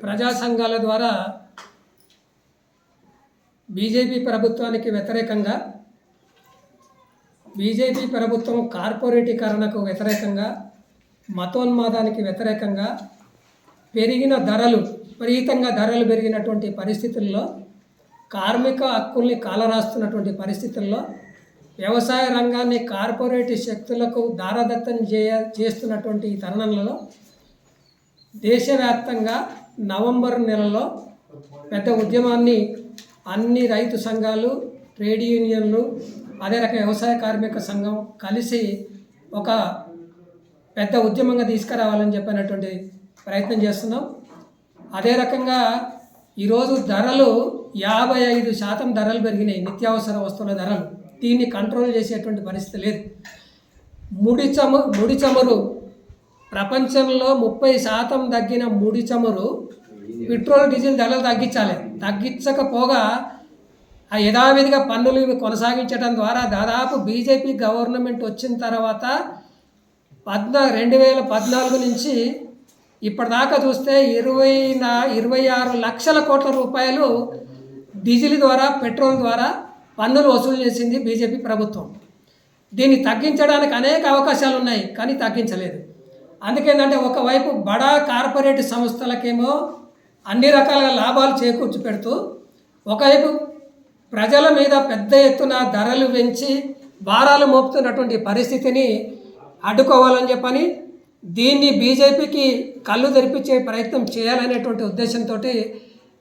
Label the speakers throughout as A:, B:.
A: ప్రజా సంఘాల ద్వారా బీజేపీ ప్రభుత్వానికి వ్యతిరేకంగా బీజేపీ ప్రభుత్వం కార్పొరేటీకరణకు వ్యతిరేకంగా మతోన్మాదానికి వ్యతిరేకంగా పెరిగిన ధరలు విపరీతంగా ధరలు పెరిగినటువంటి పరిస్థితుల్లో కార్మిక హక్కుల్ని కాలరాస్తున్నటువంటి పరిస్థితుల్లో వ్యవసాయ రంగాన్ని కార్పొరేట్ శక్తులకు దారదత్తం చేయ చేస్తున్నటువంటి ఈ తరుణంలో దేశవ్యాప్తంగా నవంబర్ నెలలో పెద్ద ఉద్యమాన్ని అన్ని రైతు సంఘాలు ట్రేడ్ యూనియన్లు అదే రకం వ్యవసాయ కార్మిక సంఘం కలిసి ఒక పెద్ద ఉద్యమంగా తీసుకురావాలని చెప్పినటువంటి ప్రయత్నం చేస్తున్నాం. అదే రకంగా ఈరోజు ధరలు యాభై ఐదు శాతం ధరలు పెరిగినాయి. నిత్యావసర వస్తువుల ధరలు. దీన్ని కంట్రోల్ చేసేటువంటి పరిస్థితి లేదు. ముడి చము ముడి చమురు ప్రపంచంలో ముప్పై శాతం తగ్గిన ముడి చమురు పెట్రోల్ డీజిల్ ధరలు తగ్గించాలి. తగ్గించకపోగా ఆ యథావిధిగా పన్నులు ఇవి కొనసాగించడం ద్వారా దాదాపు బీజేపీ గవర్నమెంట్ వచ్చిన తర్వాత పద్నా రెండు వేల పద్నాలుగు నుంచి ఇప్పటిదాకా చూస్తే ఇరవై నా ఇరవై ఆరు లక్షల కోట్ల రూపాయలు డీజిల్ ద్వారా పెట్రోల్ ద్వారా పన్నులు వసూలు చేసింది బీజేపీ ప్రభుత్వం. దీన్ని తగ్గించడానికి అనేక అవకాశాలు ఉన్నాయి కానీ తగ్గించలేదు. అందుకేంటంటే ఒకవైపు బడా కార్పొరేట్ సంస్థలకేమో అన్ని రకాల లాభాలు చేకూర్చి పెడుతూ ఒకవైపు ప్రజల మీద పెద్ద ఎత్తున ధరలు పెంచి భారాలు మోపుతున్నటువంటి పరిస్థితిని అడ్డుకోవాలని చెప్పని దీన్ని బీజేపీకి కళ్ళు తెరిపించే ప్రయత్నం చేయాలనేటువంటి ఉద్దేశంతో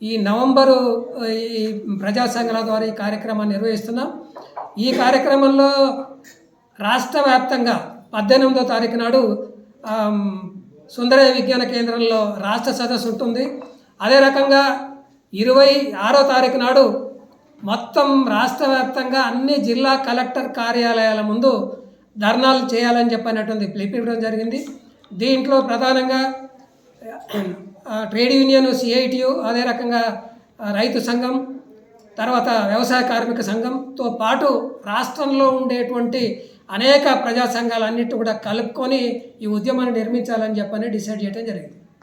A: ఈ నవంబరు ఈ ప్రజా సంఘాల ద్వారా ఈ కార్యక్రమాన్ని నిర్వహిస్తున్నాం. ఈ కార్యక్రమంలో రాష్ట్ర వ్యాప్తంగా పద్దెనిమిదో తారీఖు నాడు సుందరయ విజ్ఞాన కేంద్రంలో రాష్ట్ర సదస్సు ఉంటుంది. అదే రకంగా ఇరవై ఆరో తారీఖు నాడు మొత్తం రాష్ట్ర వ్యాప్తంగా అన్ని జిల్లా కలెక్టర్ కార్యాలయాల ముందు ధర్నాలు చేయాలని చెప్పినటువంటి పిలిపివ్వడం జరిగింది. దీంట్లో ప్రధానంగా ట్రేడ్ యూనియన్ సిఐటియు అదే రకంగా రైతు సంఘం తర్వాత వ్యవసాయ కార్మిక సంఘంతో పాటు రాష్ట్రంలో ఉండేటువంటి అనేక ప్రజా సంఘాలన్నిటి కూడా కలుపుకొని ఈ ఉద్యమాన్ని నిర్మించాలని చెప్పని డిసైడ్ చేయడం జరిగింది.